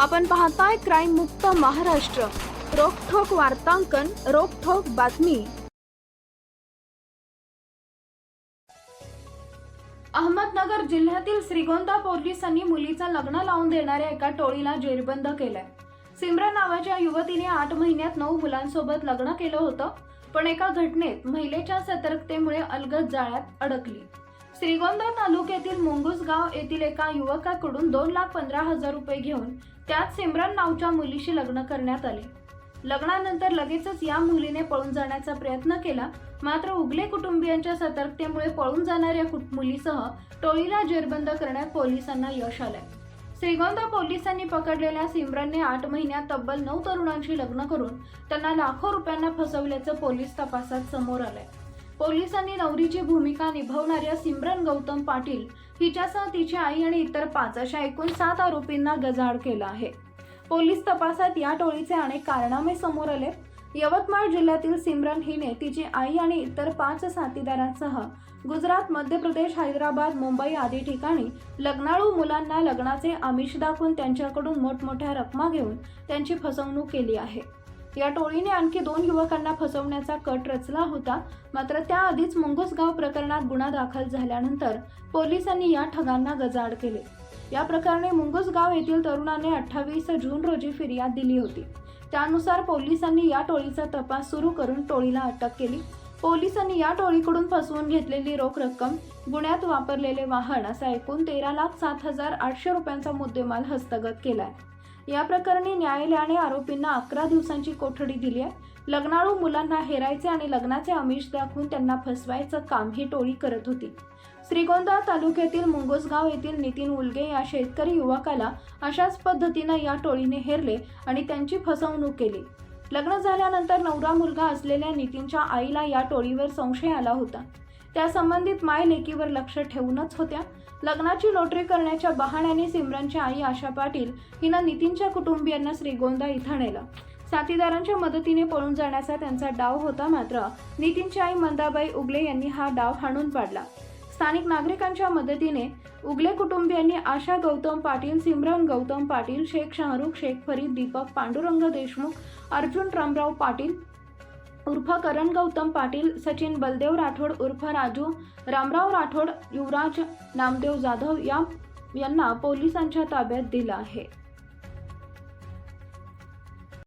आपण पाहताय क्राईम मुक्त महाराष्ट्र. रोखोक वार्तांकन रोखोक बातमी. अहमदनगर जिल्ह्यातील श्रीगोंदा पोलिसांनी मुलीचा लग्न लावून देणाऱ्या एका टोळीला जेरबंद केलाय. सिमरन नावाच्या युवतीने आठ महिन्यात नऊ मुलांसोबत लग्न केलं होतं पण एका घटनेत महिलेच्या सतर्कतेमुळे अलगद जाळ्यात अडकली. श्रीगोंदा तालुक्यातील मुंगूस गाव येथील एका युवकाकडून दोन लाख पंधरा हजार रुपये घेऊन त्यात सिमरन नावच्या मुलीशी लग्न करण्यात आले. लग्नानंतर लगेचच या मुलीने पळून जाण्याचा प्रयत्न केला मात्र उगले कुटुंबियांच्या सतर्कतेमुळे पळून जाणाऱ्या कुट- मुलीसह टोळीला जेरबंद करण्यात पोलिसांना यश आलंय. श्रीगोंदा पोलिसांनी पकडलेल्या सिमरनने आठ महिन्यात तब्बल नऊ तरुणांशी लग्न करून त्यांना लाखो रुपयांना फसवल्याचं पोलीस तपासात समोर आलंय. पोलिसांनी नवरीची भूमिका निभावणाऱ्या सिमरन गौतम पाटील हिच्यासह तिची आई आणि इतर पाच अशा एकूण सात आरोपींना गजाआड केलं आहे. पोलीस तपासात या टोळीचे अनेक कारनामे समोर आले. यवतमाळ जिल्ह्यातील सिमरन हिने तिची आई आणि इतर पाच साथीदारांसह गुजरात मध्य प्रदेश हैदराबाद मुंबई आदी ठिकाणी लग्नाळू मुलांना लग्नाचे आमिष दाखवून त्यांच्याकडून मोठमोठ्या रकमा घेऊन त्यांची फसवणूक केली आहे. या टोळीने आणखी दोन युवकांना फसवण्याचा कट रचला होता. मात्र त्याआधीच मुंगूसगाव प्रकरणात गुन्हा दाखल झाल्यानंतर पोलिसांनी या ठगांना गजाड केले. या प्रकरणी मुंगूसगाव येथील तरुणाने अठ्ठावीस जून रोजी फिर्याद दिली होती. त्यानुसार पोलिसांनी या टोळीचा तपास सुरू करून टोळीला अटक केली. पोलिसांनी या टोळीकडून फसवून घेतलेली रोख रक्कम गुन्ह्यात वापरलेले वाहन असा एकूण तेरा लाख सात हजार आठशे रुपयांचा मुद्देमाल हस्तगत केलाय. या प्रकरणी न्यायालयाने आरोपींना अकरा दिवसांची कोठडी दिली आहे. लग्नाळू मुलांना हेरायचे आणि लग्नाचे आमिष दाखवून त्यांना फसवायचं काम ही टोळी करत होती. श्रीगोंदा तालुक्यातील मुंगोसगाव येथील नितीन उलगे या शेतकरी युवकाला अशाच पद्धतीनं या टोळीने हेरले आणि त्यांची फसवणूक केली. लग्न झाल्यानंतर नवरा मुलगा असलेल्या नितीनच्या आईला या टोळीवर संशय आला होता. त्या संबंधित माय लेकीवर लक्ष ठेवूनच होत्या. लग्नाची लोटरी करण्याच्या बहाण्याने सिमरनची आई आशा पाटील हिनं नितीनच्या कुटुंबियांना श्रीगोंदा इथं नेलं. साथीदारांच्या मदतीने पळून जाण्याचा त्यांचा डाव होता मात्र नितीनची आई मंदाबाई उगले यांनी हा डाव हाणून पाडला. स्थानिक नागरिकांच्या मदतीने उगले कुटुंबियांनी आशा गौतम पाटील सिमरन गौतम पाटील शेख शाहरुख शेख फरीद दीपक पांडुरंग देशमुख अर्जुन रामराव पाटील उर्फ करण गौतम पाटील सचिन बलदेव राठोड उर्फ राजू रामराव राठोड युवराज नामदेव जाधव या यांना पोलिसांच्या ताब्यात दिलं आहे.